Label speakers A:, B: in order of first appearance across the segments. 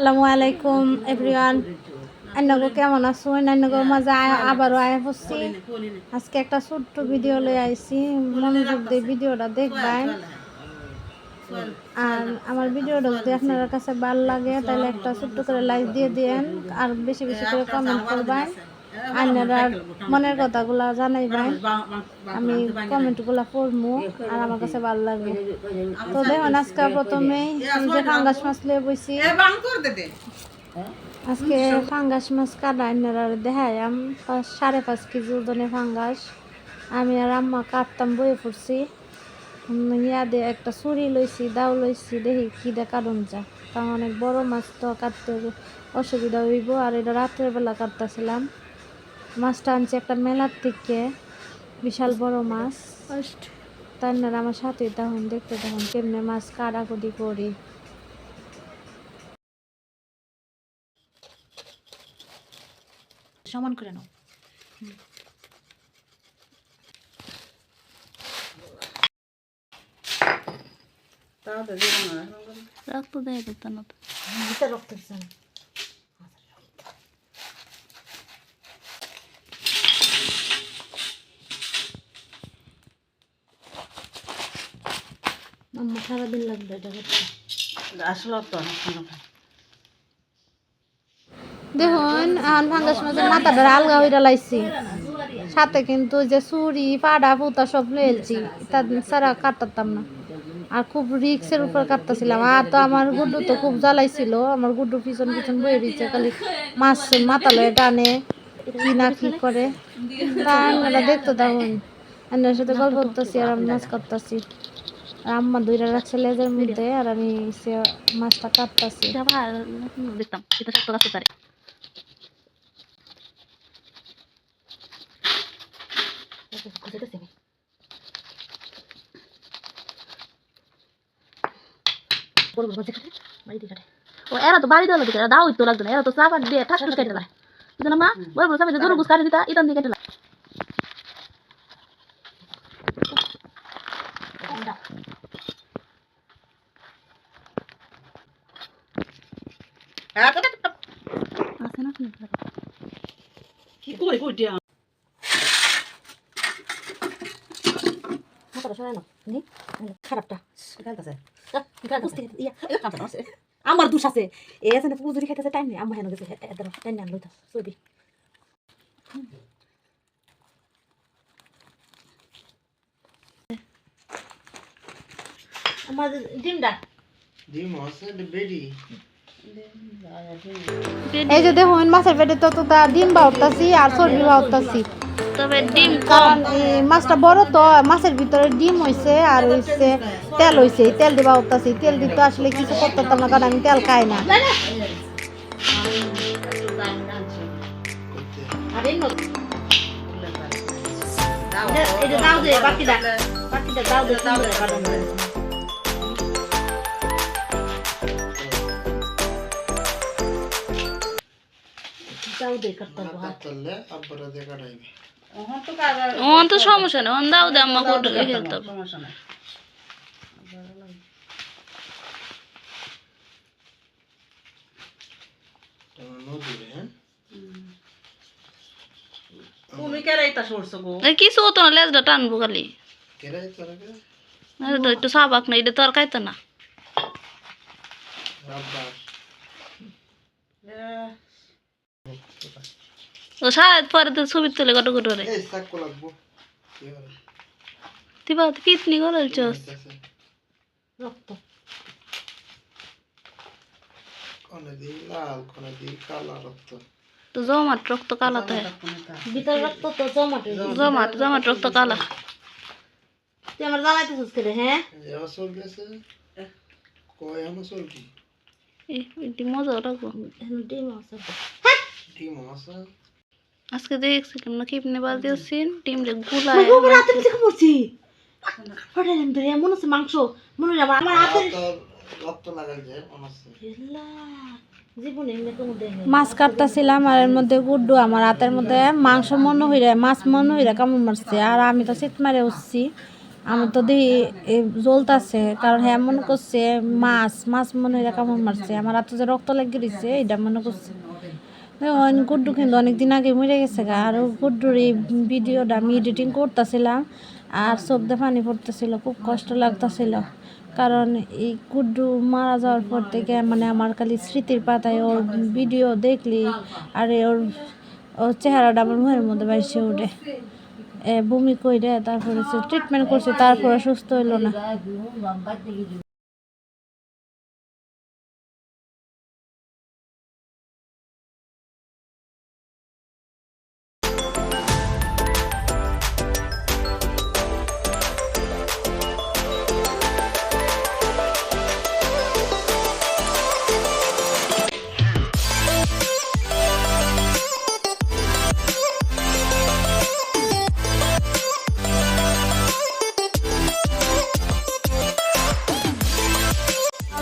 A: আসসালামু আলাইকুম, এভরিওয়ান। অন্যগো কেমন আছো অন্যগো মাঝে আবারও আয়া পড়ছি আজকে একটা ছোট্ট ভিডিও লয়ে আইছি। মনোযোগ দিয়ে ভিডিওটা দেখবেন। আর আমার ভিডিওটা যদি আপনার কাছে ভালো লাগে, তাহলে একটা ছোট্ট করে লাইক দিয়ে দিয়েন। আর বেশি বেশি করে কমেন্ট করবেন। আপনারা মনের কথাগুলা জানাইবেন আমি কমেন্টগুলো পড়ব আর আমার কাছে ভালো লাগবে। তো দেখুন আজকে প্রথমে যে ফাঙ্গাস মাছ লিয়ে বইছি। আজকে ফাঙ্গাস মাছ কাটা আপনারা দেখাই সাড়ে পাঁচ কেজি ওজনের ফাঙ্গাস। আমি আর আম্মা কাটতাম বয়ে পড়ছি। উম, ইয়া দিয়ে একটা ছুরি লইছি দাও লইছি দেখি কি দে কারণ যা। কারণ অনেক বড় মাছ তো কাটতে অসুবিধা হইব আর এটা রাত্রের বেলা কাটতেছিলাম। মাছটা আনছি একটা মেলার থেকে বিশাল বড় মাছ। তাই না আমার সাথে তখন দেখতে তখন কেমনে মাছ কাটাকুটি করি।
B: সমান করে নাও। রক্ত দেয় তো না তো।
A: আম্মা সারাদিন লাগবে এটা করতে।
B: আসলে তো
A: দেখুন মাছের মাথাটা আলগা হইরা লাইছি। সাথে কিন্তু ওই যে ছুরি পাড়া পুতা সব লয়েছি তার ছাড়া কাটতাম না। আর খুব রিক্সের উপর কাটতেছিলাম। আর তো আমার গুড্ডু তো খুব জ্বালাইছিল। আমার গুড্ডু পিছন পিছন বয়ে দিচ্ছে খালি মাছ মাথা লয়ে টানে কি না কি করে। তা আমরা দেখতে দেখুন এনার সাথে গল্প করতেছি আর আমি মাছ কাটতেছি আম্মা দুইটা রাখছে লেজের মধ্যে, আর আমি সে মাছটা কাটতেছি।
B: দেখতাম, এটা শক্ত কাছে পারে ও, এরা তো বাড়ি দেওয়া দিকে দাও তো লাগতো না, এরা তো চাপা দিয়ে ঠাস কেটে মা? চাপা দিয়ে জোর বুঝ কাটে দিতা ইতান দিয়ে কেটে আছে না
C: কি
B: বুঝতে ইয়া
C: আমার দোষ আছে। এ আছে না পুজুরি খাইতেছে টাইম নেই। আম্মা হেন গেছে টাইম নেই আনলো তো ছবি
A: আমার ডিমটা?
D: ডিম আছে বেডি
A: এই যে দেখুন মাছের পেটে তো তো তা ডিম বাউতাছি আর চর্বি বাউতাছি
B: তবে ডিম
A: কারণ এই মাছটা বড় তো মাছের ভিতরে ডিম হইছে আর হইছে তেল হইছে। এই তেল দিবা উঠতাছি তেল দিতে আসলে কিছু করতে পারতাম না কারণ আমি তেল খাই না।
C: আর এই নত এই যে দাও দে বাকিটা। বাকিটা দাও দে দাও দে
D: হাত আব্বারা কাটাইবে।
B: তো সমস্যা নেই দাও দে আম্মা কোট খেলতে হবে।
C: সমস্যা নাই।
D: নদী হ্যাঁ?
C: তুমি কেন সরছো গো?
B: কিছু হতো না লেজটা টানবো খালি? একটু সাবাক না এটা তো আর খাইতো না ও সাহেব পরে তো ছবি তুলে কত কত করে?
D: এই সাক্কো লাগবো। কি হবে?
B: তিবা পিতনি গলাল চস?
A: রক্ত।
D: কোনে দি লাল কোনে দি কালা রক্ত।
B: তো জমাট রক্ত কালা তো।
A: ভিতরে রক্ত তো জমাটে।
B: জমাট জমাট রক্ত কালা।
A: তুই আমার জ্বালাইতেছিস করে হ্যাঁ?
D: যে গেছে কয় আমার
B: এই মজা
A: আছে
D: ডিম আছে।
B: আজকে দেখছি কেমন কিপনে দিয়েছেন রে গুলায়
A: রাতে থেকে পড়ছি। ফটাইলাম ধরে মনে হচ্ছে মাংস মনে হয় আমার
D: তোর রক্ত লাগাই যায় অনাসে
A: মাছ কাটতেছিলাম আর এর মধ্যে গুড্ডু আমার হাতের মধ্যে মাংস মনে হইরা মাছ মনে হইরা কামড় মারছে। আর আমি তো শীত মারে উঠছি। আমি তো দেখি এ জ্বলতাছে কারণ হ্যাঁ মনে করছে মাছ মাছ মনে হয় কামড় মারছে। আমার হাতে যে রক্ত লেগে গেছে এটা মনে করছে। গুড্ডু কিন্তু অনেকদিন আগে মরে গেছে গা। আর গুড্ডুর এই ভিডিওটা আমি এডিটিং করতেছিলাম আর চোখতে পানি পড়তেছিল, খুব কষ্ট লাগতেছিল। কারণ এই গুড্ডু মারা যাওয়ার পর থেকে মানে আমার খালি স্মৃতির পাতায় ওর ভিডিও দেখলি, আর ওর ওর চেহারাটা আমার মুখের মধ্যে বাইসে উঠে বমি কইরে তারপরে ট্রিটমেন্ট করছে, তারপরে সুস্থ হইল না।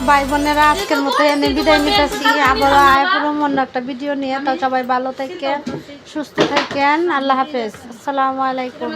A: ভাই বোনেরা, আজকের মতো এনে বিদায় নিতেছি। আবার আয় পুরো মন্য একটা ভিডিও নিয়ে। তো সবাই ভালো থাকেন, সুস্থ থাকেন। আল্লাহ হাফেজ। আসসালামু আলাইকুম।